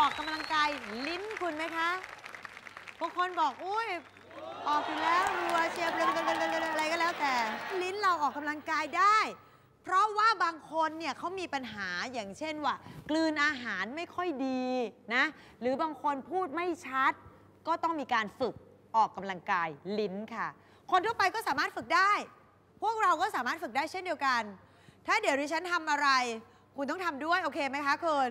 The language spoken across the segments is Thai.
ออกกำลังกายลิ้นคุณไหมคะบางคนบอกอุ้ยออกอยู่แล้วรัวเชียร์อะไรก็แล้วแต่ ลิ้นเราออกกำลังกายได้ เพราะว่าบางคนเนี่ยเขามีปัญหาอย่างเช่นว่า กลืนอาหารไม่ค่อยดีนะ หรือบางคนพูดไม่ชัด ก็ต้องมีการฝึกออกกำลังกายลิ้นค่ะ คนทั่วไปก็สามารถฝึกได้ พวกเราก็สามารถฝึกได้เช่นเดียวกัน ถ้าเดี๋ยวดิฉันทำอะไร คุณต้องทำด้วยโอเคไหมคะคุณ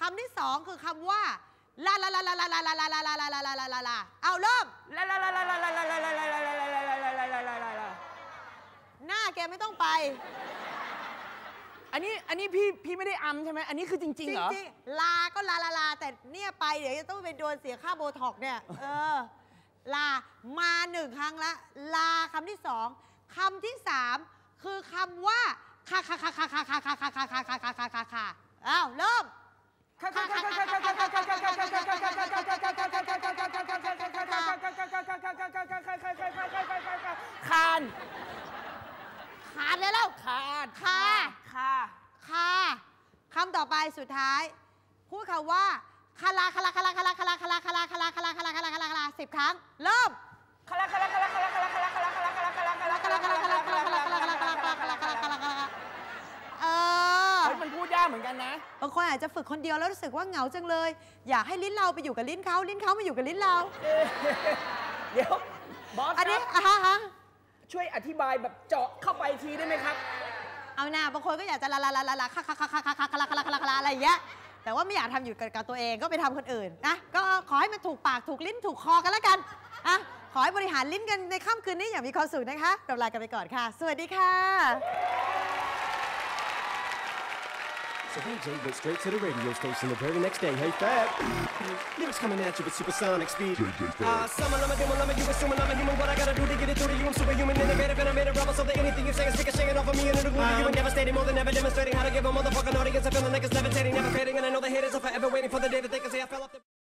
คำที่สองคือคำว่าลาลาลาลาลาลาลาลาลาลาลาลาลาลาลาเอาเริ่มลาลาลาลาลาลาลาลาลาลาลาลาลาลาลาลาหน้าแกไม่ต้องไป อันนี้อันนี้พี่พี่ไม่ได้อำใช่ไหมอันนี้คือจริงๆเหรอจริงๆลาก็ลาลาลาแต่เนี่ยไปเดี๋ยวจะต้องไปโดนเสียค่าโบท็อกเนี่ยเออลามาหนึ่งครั้งละ ลาคำที่สองคำที่สามคือคำว่าคาคาคาคาคาคาคาคาคาคาคาคาคาอ้าวเริ่ม คานคานเลยแล้วคานค่าค่าค่าคำต่อไปสุดท้าย พูดคำว่าคาราคาราคาราคาราคาราคาราคาราคาราคาราคาราคาราคาราคาราสิบครั้ง เริ่มคาราคาราคาราคาราคาราคาราคารา เหมือนกันนะ บางคนอาจจะฝึกคนเดียวแล้วรู้สึกว่าเหงาจังเลย อยากให้ลิ้นเราไปอยู่กับลิ้นเขาลิ้นเขามาอยู่กับลิ้นเรา เดี๋ยวบอสอันนี้อะฮะช่วยอธิบายแบบเจาะเข้าไปทีได้ไหมครับ เอาหน้าบางคนก็อยากจะลาลาลาลาลาคาคาคาคาคาคาคาคาคาคาอะไรอย่เงี้ยแต่ว่าไม่อยากทำอยู่กับตัวเองก็ไปทำคนอื่นนะก็ขอให้มันถูกปากถูกลิ้นถูกคอกันแล้วกันอะขอให้บริหารลิ้นกันในค่ำคืนนี้อย่างมีความสุขนะคะกลับลากันไปก่อนค่ะ สวัสดีค่ะ So hey Jay went straight to the radio station the very next day. Hey Fab, lyrics coming at you with supersonic speed. Uh, some of them are doing, I'm a you assuming I'm a human. What I gotta do to get it through to you? I'm superhuman, innovative, and I made a rubber so that anything you say is ricocheting off of me and it'll glue you and devastating. More than ever demonstrating how to give a motherfucking audience a feeling like it's levitating, never fading. And I know the haters are forever waiting for the day that they can say I fell off.